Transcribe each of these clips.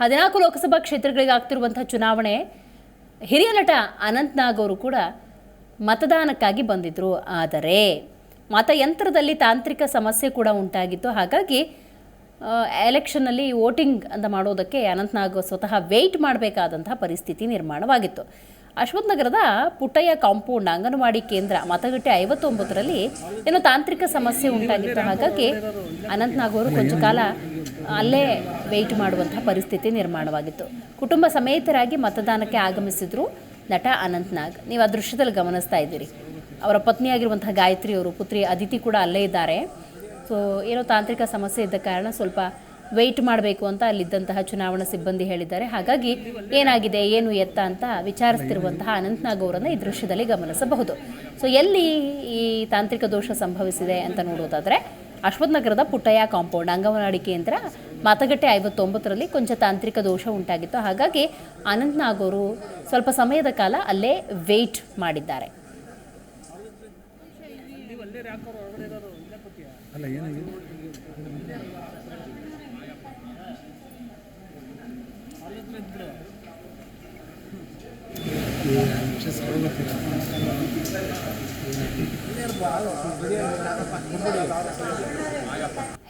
ಹದಿನಾಲ್ಕು ಲೋಕಸಭಾ ಕ್ಷೇತ್ರಗಳಿಗೆ ಆಗ್ತಿರುವಂಥ ಚುನಾವಣೆ, ಹಿರಿಯ ನಟ ಅನಂತ್ ನಾಗ್ ಅವರು ಕೂಡ ಮತದಾನಕ್ಕಾಗಿ ಬಂದಿದ್ದರು ಆದರೆ ಮತಯಂತ್ರದಲ್ಲಿ ತಾಂತ್ರಿಕ ಸಮಸ್ಯೆ ಕೂಡ ಉಂಟಾಗಿತ್ತು. ಹಾಗಾಗಿ ಎಲೆಕ್ಷನ್ನಲ್ಲಿ ವೋಟಿಂಗ್ ಅಂತ ಮಾಡೋದಕ್ಕೆ ಅನಂತ್ನಾಗ್ ಸ್ವತಃ ವೆಯ್ಟ್ ಮಾಡಬೇಕಾದಂತಹ ಪರಿಸ್ಥಿತಿ ನಿರ್ಮಾಣವಾಗಿತ್ತು. ಅಶ್ವಥ್ ನಗರದ ಪುಟ್ಟಯ್ಯ ಕಾಂಪೌಂಡ್ ಅಂಗನವಾಡಿ ಕೇಂದ್ರ ಮತಗಟ್ಟೆ ಐವತ್ತೊಂಬತ್ತರಲ್ಲಿ ಏನೋ ತಾಂತ್ರಿಕ ಸಮಸ್ಯೆ ಉಂಟಾಗಿತ್ತು ಹಾಗಾಗಿ ಅನಂತ್ ನಾಗ್ ಅವರು ಕೊಂಚ ಕಾಲ ಅಲ್ಲೇ ವೆಯ್ಟ್ ಮಾಡುವಂತಹ ಪರಿಸ್ಥಿತಿ ನಿರ್ಮಾಣವಾಗಿತ್ತು. ಕುಟುಂಬ ಸಮೇತರಾಗಿ ಮತದಾನಕ್ಕೆ ಆಗಮಿಸಿದ್ರು ನಟ ಅನಂತನಾಗ್. ನೀವು ಆ ದೃಶ್ಯದಲ್ಲಿ ಗಮನಿಸ್ತಾ ಇದ್ದೀರಿ. ಅವರ ಪತ್ನಿಯಾಗಿರುವಂತಹ ಗಾಯತ್ರಿ ಅವರು ಪುತ್ರಿ ಅದಿತಿ ಕೂಡ ಅಲ್ಲೇ ಇದ್ದಾರೆ. ಸೊ ಏನೋ ತಾಂತ್ರಿಕ ಸಮಸ್ಯೆ ಇದ್ದ ಕಾರಣ ಸ್ವಲ್ಪ ವೆಯ್ಟ್ ಮಾಡಬೇಕು ಅಂತ ಅಲ್ಲಿದ್ದಂತಹ ಚುನಾವಣಾ ಸಿಬ್ಬಂದಿ ಹೇಳಿದ್ದಾರೆ. ಹಾಗಾಗಿ ಏನಾಗಿದೆ, ಏನು ಎತ್ತ ಅಂತ ವಿಚಾರಿಸ್ತಿರುವಂತಹ ಅನಂತನಾಗ್ ಅವರನ್ನು ಈ ದೃಶ್ಯದಲ್ಲಿ ಗಮನಿಸಬಹುದು. ಸೊ ಎಲ್ಲಿ ಈ ತಾಂತ್ರಿಕ ದೋಷ ಸಂಭವಿಸಿದೆ ಅಂತ ನೋಡೋದಾದರೆ ಅಶ್ವಥ್ ನಗರದ ಪುಟ್ಟಯ್ಯ ಕಾಂಪೌಂಡ್ ಅಂಗನವಾಡಿ ಕೇಂದ್ರ ಮತಗಟ್ಟೆ ಐವತ್ತೊಂಬತ್ತರಲ್ಲಿ ಕೊಂಚ ತಾಂತ್ರಿಕ ದೋಷ ಉಂಟಾಗಿತ್ತು. ಹಾಗಾಗಿ ಅನಂತನಾಗ್ ಅವರು ಸ್ವಲ್ಪ ಸಮಯದ ಕಾಲ ಅಲ್ಲೇ ವೆಯ್ಟ್ ಮಾಡಿದ್ದಾರೆ. ಅಲ್ಲ ಏನಾಗಿದೆ?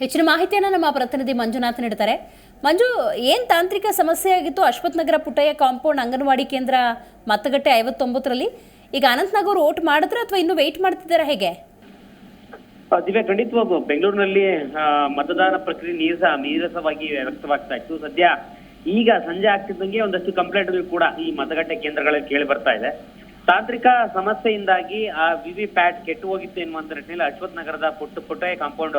ಹೆಚ್ಚಿನ ಮಾಹಿತಿಯನ್ನು ನಮ್ಮ ಪ್ರತಿನಿಧಿ ಮಂಜುನಾಥ್ ನೀಡ್ತಾರೆ ಮಂಜು ಏನು ತಾಂತ್ರಿಕ ಸಮಸ್ಯೆ ಆಗಿತ್ತು? ಅಶ್ವಥ್ ನಗರ ಪುಟ್ಟಯ್ಯ ಕಾಂಪೌಂಡ್ ಅಂಗನವಾಡಿ ಕೇಂದ್ರ ಮತಗಟ್ಟೆ ಐವತ್ತೊಂಬತ್ತರಲ್ಲಿ. ಈಗ ಅನಂತ್ನಾಗ್ ಅವರು ಓಟ್ ಮಾಡಿದ್ರೆ ಅಥವಾ ಇನ್ನೂ ವೆಯ್ಟ್ ಮಾಡ್ತಿದ್ದಾರಾ ಹೇಗೆ? ದಿವ್ಯಾ ಖಂಡಿತವಾಗೂ ಬೆಂಗಳೂರಿನಲ್ಲಿ ಮತದಾನ ಪ್ರಕ್ರಿಯೆ ನೀರಸ, ನೀರಸವಾಗಿ ವ್ಯಕ್ತವಾಗ್ತಾ ಇತ್ತು. ಸದ್ಯ ಈಗ ಸಂಜೆ ಆಗ್ತಿದ್ದಂಗೆ ಒಂದಷ್ಟು ಕಂಪ್ಲೇಂಟ್ಗಳು ಕೂಡ ಈ ಮತಗಟ್ಟೆ ಕೇಂದ್ರಗಳಲ್ಲಿ ಕೇಳಿ ಬರ್ತಾ ಇದೆ. ತಾಂತ್ರಿಕ ಸಮಸ್ಯೆಯಿಂದಾಗಿ ಆ ವಿವಿ ಪ್ಯಾಟ್ ಕೆಟ್ಟು ಹೋಗಿತ್ತು ಎನ್ನುವಂತ ನಿಟ್ಟಿನಲ್ಲಿ ಅಶ್ವಥ್ ನಗರದ ಪುಟ್ಟ ಪುಟ್ಟ ಕಾಂಪೌಂಡ್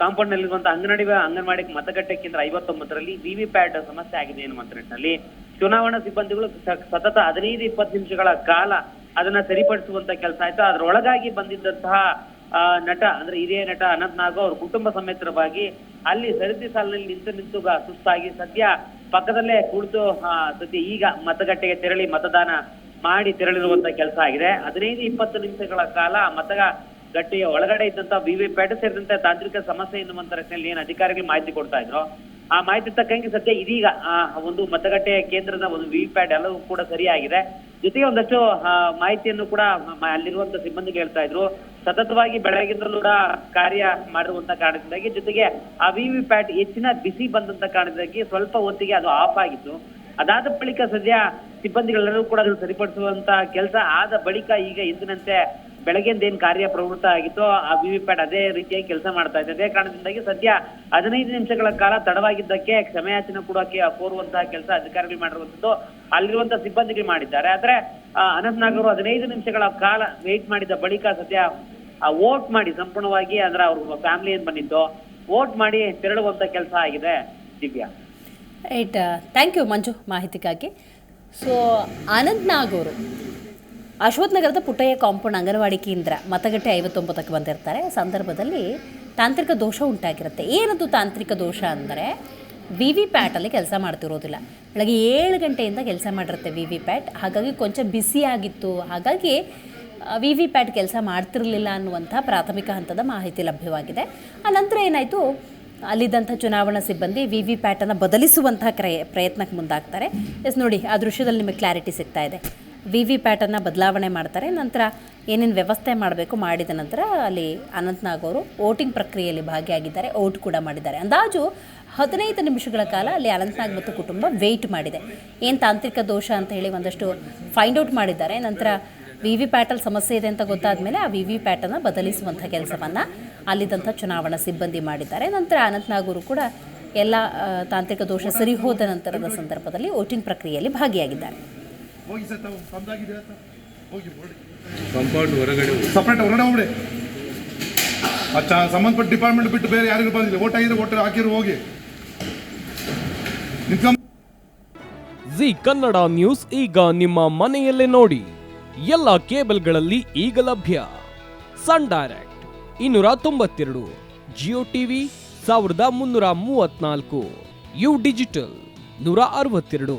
ಕಾಂಪೌಂಡ್ ನಲ್ಲಿರುವಂತ ಅಂಗನವಾಡಿ ಅಂಗನವಾಡಿ ಮತಗಟ್ಟೆ ಕೇಂದ್ರ ಐವತ್ತೊಂಬತ್ತರಲ್ಲಿ ವಿವಿ ಪ್ಯಾಟ್ ಸಮಸ್ಯೆ ಆಗಿದೆ ಎನ್ನುವಂತ ನಿಟ್ಟಿನಲ್ಲಿ ಚುನಾವಣಾ ಸಿಬ್ಬಂದಿಗಳು ಸತತ ಹದಿನೈದು, ಇಪ್ಪತ್ತು ನಿಮಿಷಗಳ ಕಾಲ ಅದನ್ನ ಸರಿಪಡಿಸುವಂತ ಕೆಲಸ ಆಯ್ತು. ಅದರೊಳಗಾಗಿ ಬಂದಿದ್ದಂತಹ ನಟ ಅಂದ್ರೆ ಹಿರಿಯ ನಟ ಅನಂತ್ ನಾಗ್ ಅವ್ರ ಕುಟುಂಬ ಸಮೇತರವಾಗಿ ಅಲ್ಲಿ ಸರತಿ ಸಾಲಿನಲ್ಲಿ ನಿಂತು ನಿಂತು ಸುಸ್ತಾಗಿ ಸದ್ಯ ಪಕ್ಕದಲ್ಲೇ ಕುಳಿತು ಆ, ಸದ್ಯ ಈಗ ಮತಗಟ್ಟೆಗೆ ತೆರಳಿ ಮತದಾನ ಮಾಡಿ ತೆರಳಿರುವಂತ ಕೆಲಸ ಆಗಿದೆ. ಹದಿನೈದು ಇಪ್ಪತ್ತು ನಿಮಿಷಗಳ ಕಾಲ ಮತ ಗಟ್ಟೆಯ ಒಳಗಡೆ ಇದ್ದಂತ ವಿವಿ ಪ್ಯಾಟ್ ಸೇರಿದಂತೆ ತಾಂತ್ರಿಕ ಸಮಸ್ಯೆ ಎನ್ನುವಂತ ನಿಟ್ಟಿನಲ್ಲಿ ಏನ್ ಅಧಿಕಾರಿಗಳು ಮಾಹಿತಿ ಕೊಡ್ತಾ ಇದ್ರು? ಆ ಮಾಹಿತಿ ತಕ್ಕಂಗೆ ಸದ್ಯ ಇದೀಗ ಒಂದು ಮತಗಟ್ಟೆ ಕೇಂದ್ರದ ಒಂದು ವಿ ಪ್ಯಾಟ್ ಎಲ್ಲವೂ ಕೂಡ ಸರಿಯಾಗಿದೆ. ಜೊತೆಗೆ ಒಂದಷ್ಟು ಮಾಹಿತಿಯನ್ನು ಕೂಡ ಅಲ್ಲಿರುವಂತ ಸಿಬ್ಬಂದಿಗೆ ಹೇಳ್ತಾ ಇದ್ರು. ಸತತವಾಗಿ ಬೆಳಗಿಂದಲೂ ಕೂಡ ಕಾರ್ಯ ಮಾಡಿರುವಂತ ಕಾರಣದಿಂದಾಗಿ, ಜೊತೆಗೆ ಆ ವಿವಿ ಪ್ಯಾಟ್ ಹೆಚ್ಚಿನ ಬಿಸಿ ಬಂದಂತ ಕಾರಣದಿಂದಾಗಿ ಸ್ವಲ್ಪ ಹೊತ್ತಿಗೆ ಅದು ಆಫ್ ಆಗಿತ್ತು. ಅದಾದ ಬಳಿಕ ಸದ್ಯ ಸಿಬ್ಬಂದಿಗಳೆಲ್ಲರೂ ಕೂಡ ಅದನ್ನು ಸರಿಪಡಿಸುವಂತ ಕೆಲಸ ಆದ ಬಳಿಕ ಈಗ ಎಂದಿನಂತೆ ಬೆಳಗ್ಗೆಯಿಂದ ಏನ್ ಕಾರ್ಯ ಪ್ರವೃತ್ತ ಆಗಿತ್ತು ಆ ವಿವಿಪ್ಯಾಟ್ ಅದೇ ರೀತಿಯಾಗಿ ಕೆಲಸ ಮಾಡ್ತಾ ಇದೆ ಅದೇ ಕಾರಣದಿಂದಾಗಿ ಸದ್ಯ ಹದಿನೈದು ನಿಮಿಷಗಳ ಕಾಲ ತಡವಾಗಿದ್ದಕ್ಕೆ ಕ್ಷಮೆಯಾಚನೆ ಕೊಡೋಕೆ ಕೋರುವಂತಹ ಕೆಲಸ ಅಧಿಕಾರಿಗಳು ಮಾಡಿರುವಂತದ್ದು ಅಲ್ಲಿರುವಂತಹ ಸಿಬ್ಬಂದಿಗಳು ಮಾಡಿದ್ದಾರೆ. ಆದ್ರೆ ಆ, ಅನಂತ್ ನಾಗ್ ಅವರು ಹದಿನೈದು ನಿಮಿಷಗಳ ಕಾಲ ವೇಟ್ ಮಾಡಿದ ಬಳಿಕ ಸದ್ಯ ವೋಟ್ ಮಾಡಿ ಸಂಪೂರ್ಣವಾಗಿ ಅಂದ್ರೆ ಅವ್ರ ಫ್ಯಾಮಿಲಿ ಏನ್ ಬಂದಿತ್ತು ವೋಟ್ ಮಾಡಿ ತೆರಳುವಂತ ಕೆಲಸ ಆಗಿದೆ Divya. Right thank you Manju ಮಾಹಿತಿಗಾಗಿ. ಸೊ ಅನಂತ್ ನಾಗ್ ಅವರು ಅಶ್ವಥ್ ನಗರದ ಪುಟ್ಟಯ್ಯ ಕಾಂಪೌಂಡ್ ಅಂಗನವಾಡಿ ಕೇಂದ್ರ ಮತಗಟ್ಟೆ ಐವತ್ತೊಂಬತ್ತಕ್ಕೆ ಬಂದಿರ್ತಾರೆ. ಸಂದರ್ಭದಲ್ಲಿ ತಾಂತ್ರಿಕ ದೋಷ ಉಂಟಾಗಿರುತ್ತೆ. ಏನದು ತಾಂತ್ರಿಕ ದೋಷ ಅಂದರೆ ವಿ ವಿ ಪ್ಯಾಟಲ್ಲಿ ಕೆಲಸ ಮಾಡ್ತಿರೋದಿಲ್ಲ. ಬೆಳಗ್ಗೆ ಏಳು ಗಂಟೆಯಿಂದ ಕೆಲಸ ಮಾಡಿರುತ್ತೆ ವಿ ವಿ ಪ್ಯಾಟ್. ಹಾಗಾಗಿ ಕೊಂಚ ಬಿಸಿಯಾಗಿತ್ತು ಹಾಗಾಗಿ ವಿ ವಿ ಪ್ಯಾಟ್ ಕೆಲಸ ಮಾಡ್ತಿರಲಿಲ್ಲ ಅನ್ನುವಂಥ ಪ್ರಾಥಮಿಕ ಹಂತದ ಮಾಹಿತಿ ಲಭ್ಯವಾಗಿದೆ. ಆ ನಂತರ ಏನಾಯಿತು? ಅಲ್ಲಿದ್ದಂಥ ಚುನಾವಣಾ ಸಿಬ್ಬಂದಿ ವಿ ವಿ ಪ್ಯಾಟನ್ನು ಬದಲಿಸುವಂತಹ ಕ್ರಯ ಪ್ರಯತ್ನಕ್ಕೆ ಮುಂದಾಗ್ತಾರೆ. ಎಸ್, ನೋಡಿ, ಆ ದೃಶ್ಯದಲ್ಲಿ ನಿಮಗೆ ಕ್ಲಾರಿಟಿ ಸಿಗ್ತಾ ಇದೆ. ವಿ ವಿ ಪ್ಯಾಟನ್ನು ಬದಲಾವಣೆ ಮಾಡ್ತಾರೆ. ನಂತರ ಏನೇನು ವ್ಯವಸ್ಥೆ ಮಾಡಬೇಕು ಮಾಡಿದ ನಂತರ ಅಲ್ಲಿ ಅನಂತ್ನಾಗ್ ಅವರು ವೋಟಿಂಗ್ ಪ್ರಕ್ರಿಯೆಯಲ್ಲಿ ಭಾಗಿಯಾಗಿದ್ದಾರೆ. ವೋಟ್ ಕೂಡ ಮಾಡಿದ್ದಾರೆ. ಅಂದಾಜು ಹದಿನೈದು ನಿಮಿಷಗಳ ಕಾಲ ಅಲ್ಲಿ ಅನಂತ್ನಾಗ್ ಮತ್ತು ಕುಟುಂಬ ವೆಯ್ಟ್ ಮಾಡಿದೆ. ಏನು ತಾಂತ್ರಿಕ ದೋಷ ಅಂತ ಹೇಳಿ ಒಂದಷ್ಟು ಫೈಂಡ್ ಔಟ್ ಮಾಡಿದ್ದಾರೆ. ನಂತರ ವಿ ವಿ ಪ್ಯಾಟಲ್ಲಿ ಸಮಸ್ಯೆ ಇದೆ ಅಂತ ಗೊತ್ತಾದ ಮೇಲೆ ಆ ವಿ ವಿ ಪ್ಯಾಟನ್ನು ಬದಲಿಸುವಂಥ ಕೆಲಸವನ್ನು ಅಲ್ಲಿದ್ದಂಥ ಚುನಾವಣಾ ಸಿಬ್ಬಂದಿ ಮಾಡಿದ್ದಾರೆ. ನಂತರ ಅನಂತ್ನಾಗ್ ಅವರು ಕೂಡ ಎಲ್ಲ ತಾಂತ್ರಿಕ ದೋಷ ಸರಿ ಹೋದ ನಂತರದ ಸಂದರ್ಭದಲ್ಲಿ ವೋಟಿಂಗ್ ಪ್ರಕ್ರಿಯೆಯಲ್ಲಿ ಭಾಗಿಯಾಗಿದ್ದಾರೆ. ಹೋಗಿ ಸರ್ ತಾವು ತಮ್ದಾಗಿದೆ ಅಂತ? ಹೋಗಿ ಹೊರಡಿ. ಕಾಂಪೌಂಡ್ ಹೊರಗಡೆ. ಸಪ್ರೇಟ್ ಹೊರಗಡೆ ಹೋಗ್ಬಿಡಿ. ಅಚ್ಚ ಸಂಬಂಧಪಟ್ಟ ಡಿಪಾರ್ಟ್ಮೆಂಟ್ ಬಿಟ್ಟು ಬೇರೆ ಯಾರಿಗೂ ಬಂದಿಲ್ಲ. ಓಟ್ ಆಗಿದ್ರೆ ಓಟ್ ಹಾಕಿರು ಹೋಗಿ. ಜಿ ಕನ್ನಡ ನ್ಯೂಸ್ ಈಗ ನಿಮ್ಮ ಮನೆಯಲ್ಲೇ ನೋಡಿ. ಎಲ್ಲ ಕೇಬಲ್ಗಳಲ್ಲಿ ಈಗ ಲಭ್ಯ. ಸನ್ ಡೈರೆಕ್ಟ್ ಇನ್ನೂರ ತೊಂಬತ್ತೆರಡು ಜಿಯೋ ಟಿವಿ ಸಾವಿರದ ಮುನ್ನೂರ ಮೂವತ್ನಾಲ್ಕು ಯು ಡಿಜಿಟಲ್ ನೂರ ಅರವತ್ತೆರಡು.